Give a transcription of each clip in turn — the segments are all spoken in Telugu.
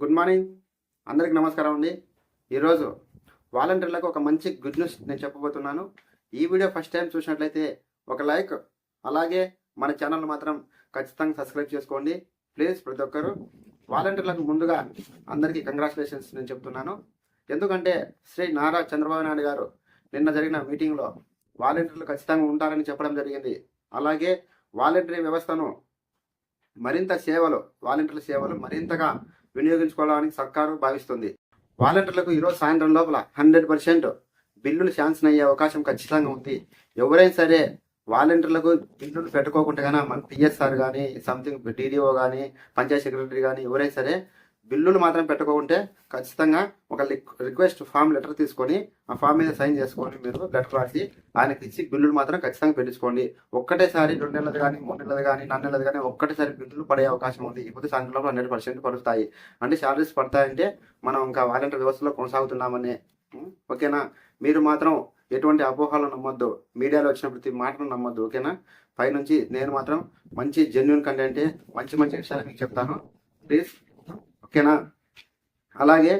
Good morning. అందరికి నమస్కారం అండి. ఈరోజు వాలంటీర్లకు ఒక మంచి గుడ్ న్యూస్ నేను చెప్పబోతున్నాను. ఈ వీడియో ఫస్ట్ టైం చూసినట్లయితే ఒక లైక్ అలాగే మన ఛానల్ మాత్రం ఖచ్చితంగా సబ్స్క్రైబ్ చేసుకోండి. ప్లీజ్ ప్రతి ఒక్కరు వాలంటీర్లకు ముందుగా అందరికీ కంగ్రాచులేషన్స్ నేను చెప్తున్నాను. ఎందుకంటే శ్రీ నారా చంద్రబాబు నాయుడు గారు నిన్న జరిగిన మీటింగ్లో వాలంటీర్లు ఖచ్చితంగా ఉంటారని చెప్పడం జరిగింది. అలాగే వాలంటీర్ వ్యవస్థను మరింత సేవలు వాలంటీర్ల సేవలు మరింతగా వినియోగించుకోవడానికి సర్కారు భావిస్తుంది. వాలంటీర్లకు ఈరోజు సాయంత్రం లోపల హండ్రెడ్ పర్సెంట్ బిల్లులు శాంక్షన్ అయ్యే అవకాశం ఖచ్చితంగా ఉంది. ఎవరైనా సరే వాలంటీర్లకు బిల్లులు పెట్టుకోకుండా మన పిఎస్ఆర్ కానీ సంథింగ్ డీడీఓ కానీ పంచాయత్ సెక్రటరీ కానీ ఎవరైనా సరే బిల్లులు మాత్రం పెట్టుకోకుంటే ఖచ్చితంగా ఒక రిక్వెస్ట్ ఫామ్ లెటర్ తీసుకొని ఆ ఫామ్ మీద సైన్ చేసుకోండి మీరు లెటర్ రాసి ఆయనకి ఇచ్చి బిల్లులు మాత్రం ఖచ్చితంగా పెట్టించుకోండి ఒక్కటేసారి రెండు నెలలు కానీ మూడు నెలలు కానీ నాలుగు నెలలు కానీ ఒక్కటేసారి బిల్లులు పడే అవకాశం ఉంది. ఇప్పుడు సాయంత్రంలో హండ్రెడ్ పర్సెంట్ పడుతాయి. అంటే శాలరీస్ పడతాయంటే మనం ఇంకా వాలంటీర్ వ్యవస్థలో కొనసాగుతున్నామని. ఓకేనా? మీరు మాత్రం ఎటువంటి అపోహలు నమ్మొద్దు. మీడియాలో వచ్చిన ప్రతి మాటను నమ్మొద్దు ఓకేనా? పైనుంచి నేను మాత్రం మంచి జెన్యున్ కంటెంట్ మంచి మంచి విషయాలు మీకు చెప్తాను. ప్లీజ్. ఓకేనా? అలాగే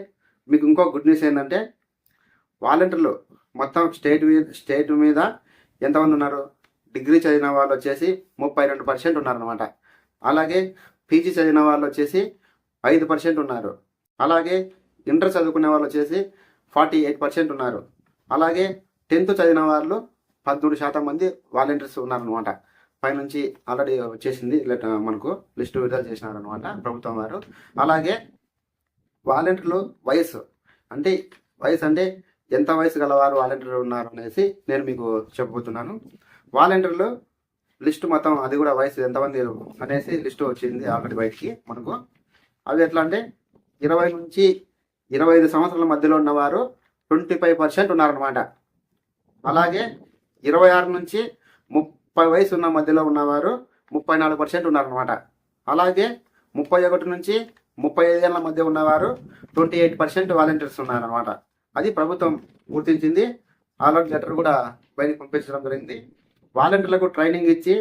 మీకు ఇంకో గుడ్ న్యూస్ ఏంటంటే వాలంటీర్లు మొత్తం స్టేట్ మీద స్టేట్ మీద ఎంతమంది ఉన్నారు? డిగ్రీ చదివిన వాళ్ళు వచ్చేసి ముప్పై రెండు పర్సెంట్ ఉన్నారనమాట అలాగే పీజీ చదివిన వాళ్ళు వచ్చేసి ఐదు పర్సెంట్ ఉన్నారు. అలాగే ఇంటర్ చదువుకునే వాళ్ళు వచ్చేసి ఫార్టీ ఎయిట్ పర్సెంట్ ఉన్నారు. అలాగే టెన్త్ చదివిన వాళ్ళు పదమూడు శాతం మంది వాలంటీర్స్ ఉన్నారనమాట పైనుంచి ఆల్రెడీ వచ్చేసింది మనకు లిస్టు విడుదల చేసినారనమాట ప్రభుత్వం వారు. అలాగే వాలంటీర్లు వయసు అంటే వయసు అంటే ఎంత వయసు గలవారు వాలంటీర్లు ఉన్నారు అనేసి నేను మీకు చెప్పబోతున్నాను. వాలంటీర్లు లిస్టు మొత్తం అది కూడా వయసు ఎంతమంది అనేసి లిస్టు వచ్చింది ఆల్రెడీ బయటికి మనకు. అవి ఎట్లా అంటే ఇరవై నుంచి ఇరవై ఐదు సంవత్సరాల మధ్యలో ఉన్నవారు ట్వంటీ ఫైవ్ పర్సెంట్ ఉన్నారనమాట అలాగే ఇరవై ఆరు నుంచి ముప్పై ముప్పై వయసు ఉన్న మధ్యలో ఉన్నవారు ముప్పై నాలుగు పర్సెంట్ ఉన్నారనమాట అలాగే ముప్పై ఒకటి నుంచి ముప్పై ఐదేళ్ళ మధ్య ఉన్నవారు ట్వంటీ ఎయిట్ పర్సెంట్ వాలంటీర్స్ ఉన్నారనమాట అది ప్రభుత్వం గుర్తించింది. ఆరోగ్య లెటర్ కూడా బయటకు పంపించడం జరిగింది. వాలంటీర్లకు ట్రైనింగ్ ఇచ్చి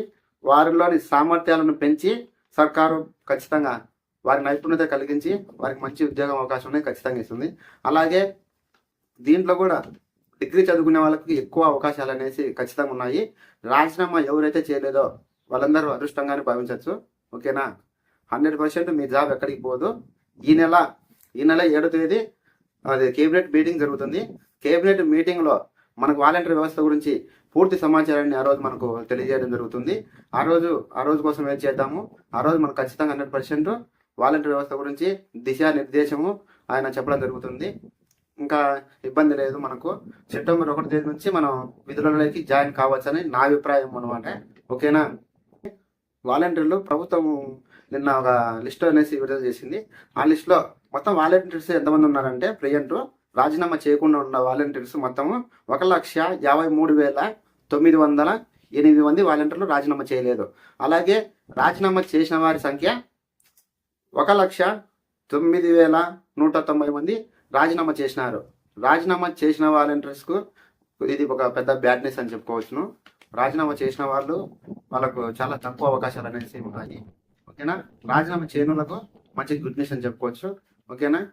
వారిలోని సామర్థ్యాలను పెంచి సర్కారు ఖచ్చితంగా వారి నైపుణ్యత కలిగించి వారికి మంచి ఉద్యోగం అవకాశం అనేది ఖచ్చితంగా ఇస్తుంది. అలాగే దీంట్లో కూడా డిగ్రీ చదువుకునే వాళ్ళకి ఎక్కువ అవకాశాలు అనేసి ఖచ్చితంగా ఉన్నాయి రాజీనామా ఎవరైతే చేయలేదో వాళ్ళందరూ అదృష్టంగానే భావించవచ్చు ఓకేనా? హండ్రెడ్ పర్సెంట్ మీ జాబ్ ఎక్కడికి పోదు. ఈ నెల ఈ నెల ఏడో తేదీ అది కేబినెట్ మీటింగ్ జరుగుతుంది. కేబినెట్ మీటింగ్లో మనకు వాలంటీర్ వ్యవస్థ గురించి పూర్తి సమాచారాన్ని ఆ రోజు మనకు తెలియజేయడం జరుగుతుంది. ఆ రోజు ఆ రోజు కోసం ఏం చేద్దాము? ఆ రోజు మనకు ఖచ్చితంగా హండ్రెడ్ పర్సెంట్ వాలంటీర్ వ్యవస్థ గురించి దిశా నిర్దేశము ఆయన చెప్పడం జరుగుతుంది. ఇంకా ఇబ్బంది లేదు మనకు. సెప్టెంబర్ ఒకటి తేదీ నుంచి మనం విధులలోకి జాయిన్ కావచ్చని నా అభిప్రాయం అనమాట ఓకేనా? వాలంటీర్లు ప్రభుత్వం నిన్న ఒక లిస్ట్ అనేసి విడుదల చేసింది. ఆ లిస్ట్లో మొత్తం వాలంటీర్స్ ఎంతమంది ఉన్నారంటే ప్రజెంట్ రాజీనామా చేయకుండా ఉన్న వాలంటీర్స్ మొత్తం ఒక లక్ష యాభై మూడు వేల తొమ్మిది వందల ఎనిమిది మంది వాలంటీర్లు రాజీనామా చేయలేదు. అలాగే రాజీనామా చేసిన వారి సంఖ్య ఒక లక్ష తొమ్మిది వేల నూట తొంభై మంది రాజీనామా చేసినారు. రాజీనామా చేసిన వాలంటీర్స్కు ఇది ఒక పెద్ద బ్యాడ్నెస్ అని చెప్పుకోవచ్చును. రాజీనామా చేసిన వాళ్ళు వాళ్ళకు చాలా తక్కువ అవకాశాలు అనేసి ఉన్నాయి ఓకేనా? రాజీనామా చేయనులకు మంచి గుడ్నెస్ అని చెప్పుకోవచ్చు. ఓకేనా?